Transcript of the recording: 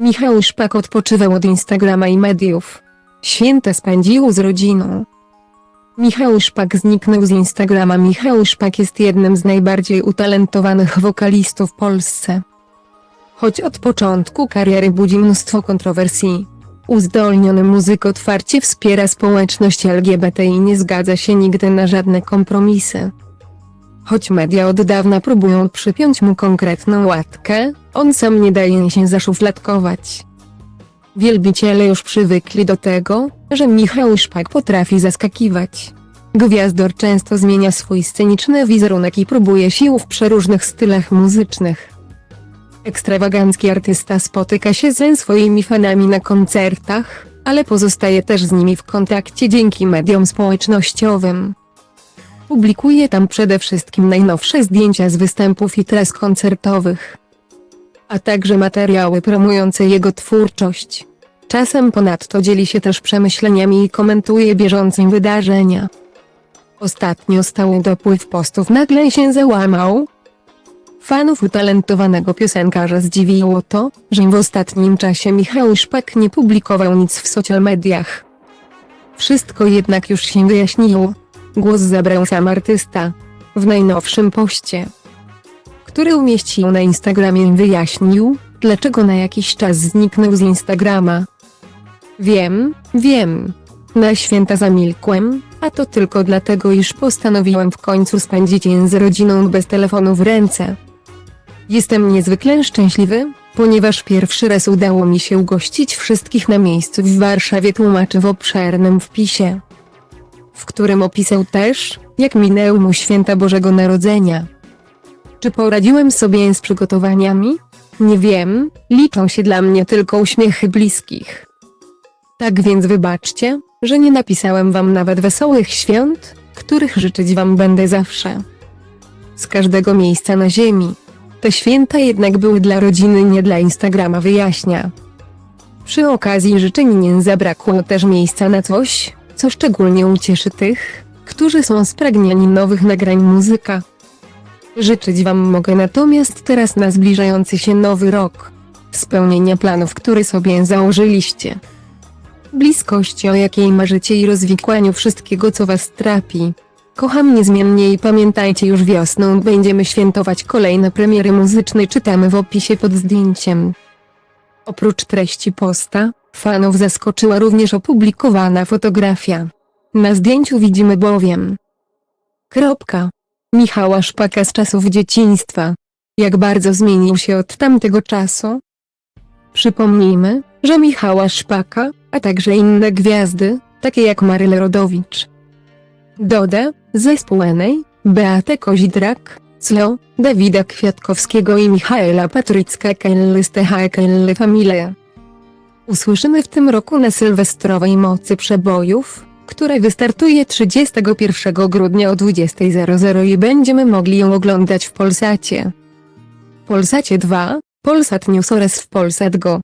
Michał Szpak odpoczywał od Instagrama i mediów. Święta spędził z rodziną. Michał Szpak zniknął z Instagrama. Michał Szpak jest jednym z najbardziej utalentowanych wokalistów w Polsce. Choć od początku kariery budzi mnóstwo kontrowersji. Uzdolniony muzyk otwarcie wspiera społeczność LGBT i nie zgadza się nigdy na żadne kompromisy. Choć media od dawna próbują przypiąć mu konkretną łatkę, on sam nie daje się zaszufladkować. Wielbiciele już przywykli do tego, że Michał Szpak potrafi zaskakiwać. Gwiazdor często zmienia swój sceniczny wizerunek i próbuje sił w przeróżnych stylach muzycznych. Ekstrawagancki artysta spotyka się ze swoimi fanami na koncertach, ale pozostaje też z nimi w kontakcie dzięki mediom społecznościowym. Publikuje tam przede wszystkim najnowsze zdjęcia z występów i tras koncertowych, a także materiały promujące jego twórczość. Czasem ponadto dzieli się też przemyśleniami i komentuje bieżące wydarzenia. Ostatnio stały dopływ postów nagle się załamał. Fanów utalentowanego piosenkarza zdziwiło to, że w ostatnim czasie Michał Szpak nie publikował nic w social mediach. Wszystko jednak już się wyjaśniło. Głos zabrał sam artysta. W najnowszym poście, który umieścił na Instagramie wyjaśnił, dlaczego na jakiś czas zniknął z Instagrama. Wiem, wiem. Na święta zamilkłem, a to tylko dlatego, iż postanowiłem w końcu spędzić je z rodziną bez telefonu w ręce. Jestem niezwykle szczęśliwy, ponieważ pierwszy raz udało mi się ugościć wszystkich na miejscu w Warszawie tłumaczy w obszernym wpisie w którym opisał też, jak minęły mu święta Bożego Narodzenia. Czy poradziłem sobie z przygotowaniami? Nie wiem, liczą się dla mnie tylko uśmiechy bliskich. Tak więc wybaczcie, że nie napisałem wam nawet wesołych świąt, których życzyć wam będę zawsze. Z każdego miejsca na ziemi. Te święta jednak były dla rodziny, nie dla Instagrama, wyjaśnia. Przy okazji życzeń nie zabrakło też miejsca na coś, co szczególnie ucieszy tych, którzy są spragnieni nowych nagrań muzyka. Życzyć Wam mogę natomiast teraz na zbliżający się nowy rok. Spełnienia planów, które sobie założyliście. Bliskości, o jakiej marzycie i rozwikłaniu wszystkiego, co Was trapi. Kocham niezmiennie i pamiętajcie już wiosną będziemy świętować kolejne premiery muzyczne czytamy w opisie pod zdjęciem. Oprócz treści posta, fanów zaskoczyła również opublikowana fotografia. Na zdjęciu widzimy bowiem Kropka. Michała Szpaka z czasów dzieciństwa. Jak bardzo zmienił się od tamtego czasu? Przypomnijmy, że Michała Szpaka, a także inne gwiazdy, takie jak Maryla Rodowicz, Doda, zespół Enej, Beatę Kozidrak, Clo, Dawida Kwiatkowskiego i Michaela Patrycka Kelly z Family. Usłyszymy w tym roku na sylwestrowej mocy przebojów, która wystartuje 31 grudnia o 20.00 i będziemy mogli ją oglądać w Polsacie. Polsacie 2, Polsat News oraz w Polsat Go.